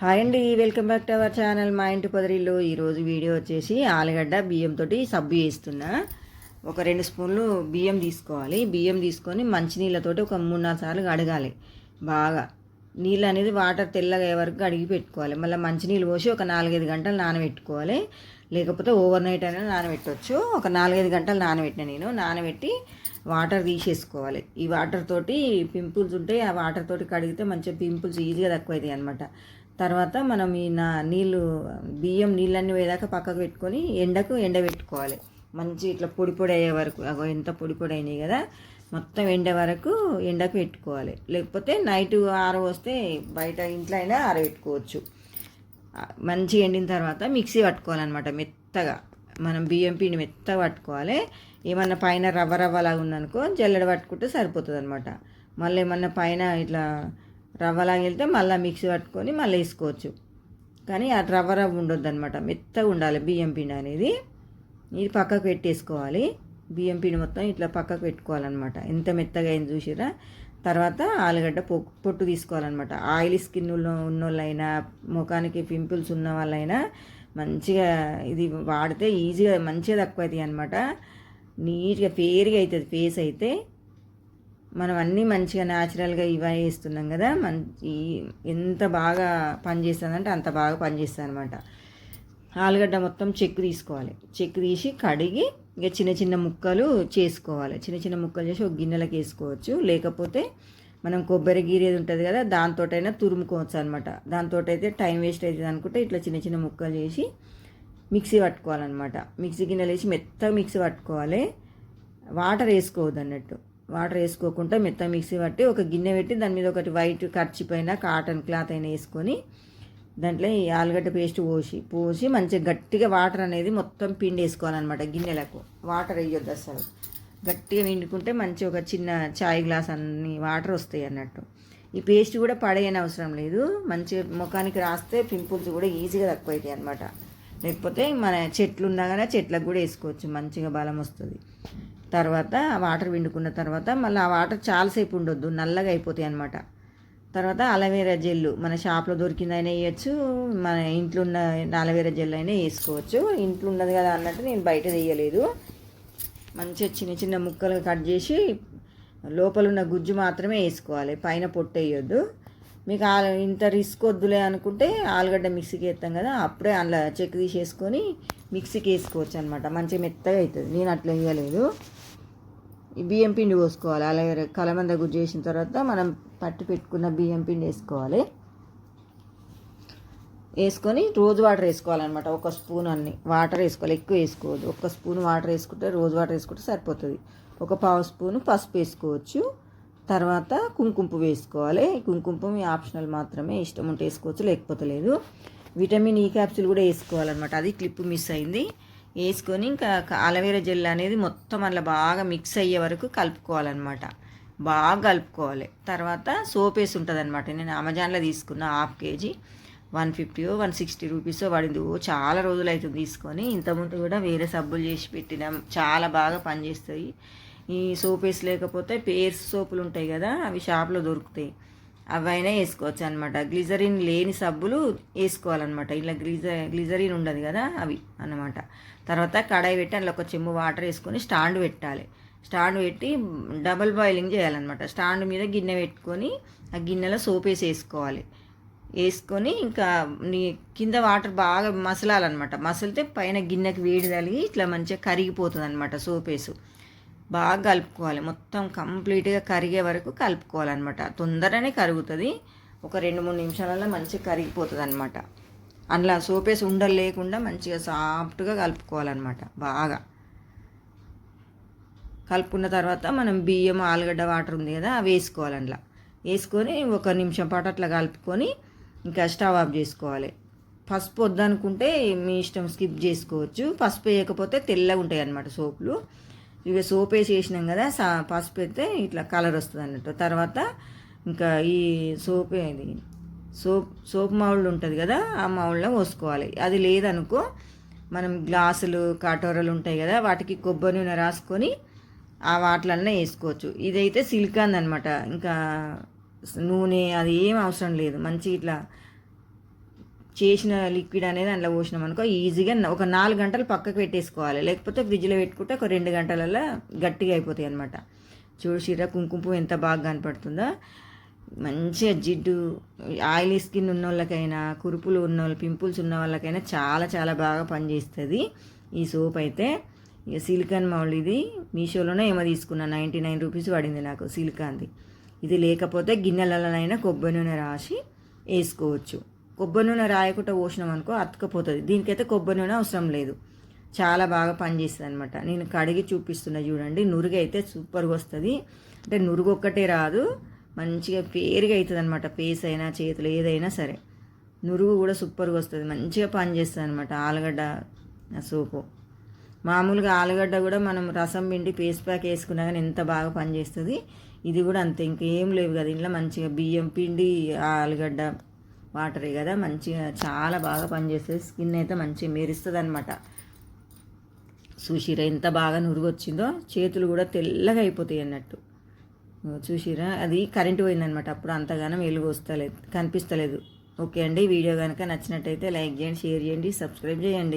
Hi అండి welcome back to our channel మా ఇంటి పొదరిలో ఈరోజు వీడియో వచ్చేసి ఆలుగడ్డ బియ్యంతో సబ్బు వేస్తున్నా ఒక రెండు స్పూన్లు బియ్యం తీసుకోవాలి. బియ్యం తీసుకొని మంచినీళ్ళతోటి ఒక మూడు నాలుగు సార్లు కడగాలి. బాగా. నీళ్ళు అనేది వాటర్ తెల్లగా వరకు కడిగి పెట్టుకోవాలి. మళ్ళీ మంచినీళ్ళు పోసి ఒక నాలుగైదు గంటలు నానబెట్టుకోవాలి. లేకపోతే ఓవర్ నైట్ అయినా నానబెట్టవచ్చు ఒక నాలుగైదు గంటలు నానబెట్టిన నేను. నానబెట్టి వాటర్ తీసేసుకోవాలి. ఈ వాటర్ తోటి పింపుల్స్ ఉంటే ఆ వాటర్ తోటి కడిగితే మంచిగా పింపుల్స్ ఈజీగా తక్కువ అవుతాయి అనమాట తర్వాత మనం ఈ నా నీళ్ళు బియ్యం నీళ్ళన్నీ పోయేదాకా పక్కకు పెట్టుకొని ఎండకు ఎండబెట్టుకోవాలి మంచి ఇట్లా పొడి పొడి అయ్యే వరకు అగో ఎంత పొడి పొడి అయినాయి కదా మొత్తం ఎండ వరకు ఎండకు పెట్టుకోవాలి. లేకపోతే నైట్ ఆరవస్తే బయట ఇంట్లో అయినా ఆరబెట్టుకోవచ్చు మంచిగా ఎండిన తర్వాత మిక్సీ పట్టుకోవాలన్నమాట మెత్తగా. మనం బియ్యం పిండి మెత్తగా పట్టుకోవాలి. ఏమన్నా పైన రవ్వ రవ్వలాగా ఉందనుకో జల్లెడ పట్టుకుంటే సరిపోతుంది అనమాట మళ్ళీ ఏమన్నా పైన ఇట్లా రవ్వలాగా వెళ్తే మళ్ళీ మిక్సీ పట్టుకొని మళ్ళీ వేసుకోవచ్చు. కానీ ఆ రవ్వ రవ్వ ఉండొద్దు అనమాట మెత్తగా ఉండాలి బియ్యం పిండి అనేది. ఇది పక్కకు పెట్టేసుకోవాలి. బియ్యం పిండి మొత్తం ఇట్లా పక్కకు పెట్టుకోవాలన్నమాట. ఎంత మెత్తగా అయింది చూసిరా తర్వాత ఆలుగడ్డ పొ పొట్టు తీసుకోవాలన్నమాట. ఆయిల్ స్కిన్ ఉన్న ఉన్నోళ్ళైనా ముఖానికి పింపుల్స్ ఉన్న వాళ్ళైనా మంచిగా ఇది వాడితే ఈజీగా మంచిగా తక్కువ అవుతాయి అనమాట నీట్గా ఫేర్గా అవుతుంది ఫేస్ అయితే. మనం అన్నీ మంచిగా న్యాచురల్గా ఇవే వేస్తున్నాం కదా. మంచి ఎంత బాగా పనిచేస్తుందంటే అంత బాగా పనిచేస్తుంది అనమాట ఆలుగడ్డ మొత్తం చెక్కు తీసుకోవాలి. చెక్కు తీసి కడిగి ఇక చిన్న చిన్న ముక్కలు చేసుకోవాలి. చిన్న చిన్న ముక్కలు చేసి ఒక గిన్నెలకు వేసుకోవచ్చు. లేకపోతే మనం కొబ్బరి గీరేది ఉంటుంది కదా దాంతోటైనా తురుముకోవచ్చు అనమాట దాంతో అయితే టైం వేస్ట్ అవుతుంది అనుకుంటే ఇట్లా చిన్న చిన్న ముక్కలు చేసి మిక్సీ పట్టుకోవాలన్నమాట. మిక్సీ గిన్నెలు వేసి మెత్తగా మిక్సీ పట్టుకోవాలి. వాటర్ వేసుకోవద్దు అన్నట్టు వాటర్ వేసుకోకుండా మెత్త మిక్సీ పట్టి ఒక గిన్నె పెట్టి దాని మీద ఒకటి వైట్ ఖర్చు పైన కాటన్ క్లాత్ అయినా వేసుకొని దాంట్లో ఈ ఆలుగడ్డ పేస్ట్ పోసి పోసి మంచిగా గట్టిగా వాటర్ అనేది మొత్తం పిండి వేసుకోవాలన్నమాట గిన్నెలకు. వాటర్ వేయొద్దు అసలు. గట్టిగా విండుకుంటే మంచి ఒక చిన్న చాయ్ గ్లాస్ అన్ని వాటర్ వస్తాయి అన్నట్టు. ఈ పేస్ట్ కూడా పడేయని అవసరం లేదు. మంచి ముఖానికి రాస్తే పింపుల్స్ కూడా ఈజీగా తక్కువ అవుతాయి అనమాట లేకపోతే మన చెట్లు ఉన్నా కానీ చెట్లకు కూడా వేసుకోవచ్చు మంచిగా బలం వస్తుంది. తర్వాత వాటర్ విండుకున్న తర్వాత మళ్ళీ ఆ వాటర్ చాలాసేపు ఉండొద్దు నల్లగా అయిపోతాయి అనమాట తర్వాత అలవేరా జెల్లు మన షాప్లో దొరికిందైనా వేయచ్చు మన ఇంట్లో ఉన్న అలవేరా జెల్ అయినా వేసుకోవచ్చు. ఇంట్లో ఉన్నది కదా అన్నట్టు నేను బయట వేయలేదు. మంచిగా చిన్న చిన్న ముక్కలు కట్ చేసి లోపల ఉన్న గుజ్జు మాత్రమే వేసుకోవాలి పైన పొట్టు వేయొద్దు. మీకు ఇంత రిస్క్ వద్దులే అనుకుంటే ఆలుగడ్డ మిక్సీకి వేస్తాం కదా అప్పుడే అందులో చెక్ తీసేసుకొని మిక్సీకి వేసుకోవచ్చు అనమాట మంచిగా మెత్తగా అవుతుంది. నేను అట్లా వేయలేదు. ఈ బియ్యం పిండి పోసుకోవాలి. అలాగే కలమంద గుజ్జు చేసిన తర్వాత మనం పట్టి పెట్టుకున్న బియ్యం పిండి వేసుకోవాలి. వేసుకొని రోజు వాటర్ వేసుకోవాలన్నమాట. ఒక స్పూన్ అన్ని. వాటర్ వేసుకోవాలి. ఎక్కువ వేసుకోవద్దు. ఒక స్పూన్ వాటర్ వేసుకుంటే రోజు వాటర్ వేసుకుంటే సరిపోతుంది. ఒక పావు స్పూన్ పసుపు వేసుకోవచ్చు. తర్వాత కుంకుమ వేసుకోవాలి. కుంకుమ మీ ఆప్షనల్ మాత్రమే ఇష్టం ఉంటే వేసుకోవచ్చు లేకపోతే లేదు. విటమిన్ ఈ క్యాప్సూల్ కూడా వేసుకోవాలన్నమాట. అది క్లిప్ మిస్ అయింది. వేసుకొని ఇంకా అలవేరా జెల్ అనేది మొత్తం అలా బాగా మిక్స్ అయ్యే వరకు కలుపుకోవాలన్నమాట. బాగా కలుపుకోవాలి. తర్వాత సోప్ వేసి ఉంటుంది అనమాట నేను అమెజాన్లో తీసుకున్న half KG. One fifty one sixty rupees పడింది. ఓ చాలా రోజులు అవుతుంది తీసుకొని. ఇంతకుముందు కూడా వేరే సబ్బులు చేసి పెట్టినాం. చాలా బాగా పనిచేస్తాయి. ఈ సోప్ వేసి లేకపోతే పేర్స్ సోపులు ఉంటాయి కదా అవి షాప్లో దొరుకుతాయి. అవైనా వేసుకోవచ్చు అనమాట గ్లిజరిన్ లేని సబ్బులు వేసుకోవాలన్నమాట. ఇలా గ్లిజ గ్లిజరిన్ ఉండదు కదా అవి అన్నమాట. తర్వాత కడాయి పెట్టి అందులో ఒక చెమ్ము వాటర్ వేసుకొని స్టాండ్ పెట్టాలి. స్టాండ్ పెట్టి డబల్ బాయిలింగ్ చేయాలన్నమాట. స్టాండ్ మీద గిన్నె పెట్టుకొని ఆ గిన్నెలో సోప్ వేసి వేసుకోవాలి. వేసుకొని ఇంకా నీ కింద వాటర్ బాగా మసలాలన్నమాట. మసలితే పైన గిన్నెకి వేడి తగిలి ఇట్లా మంచిగా కరిగిపోతుంది అనమాట సోప్ వేసు. బాగా కలుపుకోవాలి. మొత్తం కంప్లీట్గా కరిగే వరకు కలుపుకోవాలన్నమాట. తొందరనే కరుగుతుంది. ఒక రెండు మూడు నిమిషాలలో మంచిగా కరిగిపోతుంది అనమాట అందులో సోపేసి ఉండలు లేకుండా మంచిగా సాఫ్ట్గా కలుపుకోవాలన్నమాట. బాగా. కలుపుకున్న తర్వాత మనం బియ్యం ఆలుగడ్డ వాటర్ ఉంది కదా అవి వేసుకోవాలి అందులో. వేసుకొని ఒక నిమిషం పాటు అట్లా కలుపుకొని ఇంకా స్టవ్ ఆఫ్ చేసుకోవాలి. పసుపు వద్దనుకుంటే మీ ఇష్టం స్కిప్ చేసుకోవచ్చు. పసుపు వేయకపోతే తెల్లగా ఉంటాయి అన్నమాట సోపులు. ఇక సోప్ వేసి వేసినాం కదా సా పసుపు అయితే ఇట్లా కలర్ వస్తుంది అన్నట్టు. తర్వాత ఇంకా ఈ సోప్ ఇది సోప్ సోప్ మౌళ్ళు ఉంటుంది కదా ఆ మౌళ్ళలో పోసుకోవాలి. అది లేదనుకో మనం గ్లాసులు కటోరలు ఉంటాయి కదా వాటికి కొబ్బరి నూనె రాసుకొని ఆ వాటిలన్నా వేసుకోవచ్చు. ఇదైతే సిలికాన్ అనమాట ఇంకా నూనె అది ఏం అవసరం లేదు. మంచి ఇట్లా చేసిన లిక్విడ్ అనేది అందులో పోసినాం అనుకో ఈజీగా ఒక నాలుగు గంటలు పక్కకు పెట్టేసుకోవాలి. లేకపోతే ఫ్రిడ్జ్లో పెట్టుకుంటే ఒక రెండు గంటలలో గట్టిగా అయిపోతాయి అనమాట చూసిరా కుంకుమ ఎంత బాగా కనపడుతుందో. మంచిగా జిడ్డు ఆయిలీ స్కిన్ ఉన్న వాళ్ళకైనా కురుపులు ఉన్న వాళ్ళు పింపుల్స్ ఉన్న వాళ్ళకైనా చాలా చాలా బాగా పనిచేస్తుంది ఈ సోప్ అయితే. ఇక సిలికాన్ మౌల్డ్ ఇది. మీషోలోనే ఏమో తీసుకున్నా. నైంటీ నైన్ రూపీస్ పడింది నాకు సిలికాన్ది. ఇది లేకపోతే గిన్నెలలోనైనా కొబ్బరి నూనె రాసి వేసుకోవచ్చు. కొబ్బరి నూనె రాయకుండా పోసినాం అనుకో అతకపోతుంది దీనికైతే కొబ్బరి నూనె అవసరం లేదు. చాలా బాగా పనిచేస్తుంది అనమాట నేను కడిగి చూపిస్తున్నా చూడండి. నురుగు అయితే సూపర్గా వస్తుంది. అంటే నురుగు ఒక్కటే రాదు. మంచిగా పేరుగా అవుతుంది అనమాట ఫేస్ అయినా చేతులు ఏదైనా సరే. నురుగు కూడా సూపర్గా వస్తుంది. మంచిగా పనిచేస్తుంది అనమాట ఆలుగడ్డ సోపు. మామూలుగా ఆలుగడ్డ కూడా మనం రసం పిండి పేస్ట్ ప్యాక్ వేసుకున్నా కానీ ఎంత బాగా పనిచేస్తుంది. ఇది కూడా అంతే. ఇంకేం లేవు కదా. ఇంట్లో మంచిగా బియ్యం పిండి ఆలుగడ్డ వాటరే కదా మంచిగా చాలా బాగా పనిచేస్తుంది. స్కిన్ అయితే మంచిగా మెరుస్తుంది అనమాట చూసిరా ఎంత బాగా నురుగు వచ్చిందో చేతులు కూడా తెల్లగా అయిపోతాయి అన్నట్టు. చూసిరా? అది కరెంటు పోయిందనమాట అప్పుడు అంతగానం వెలుగు వస్తలేదు కనిపిస్తలేదు. ఓకే అండి వీడియో కనుక నచ్చినట్టయితే లైక్ చేయండి షేర్ చేయండి సబ్స్క్రైబ్ చేయండి.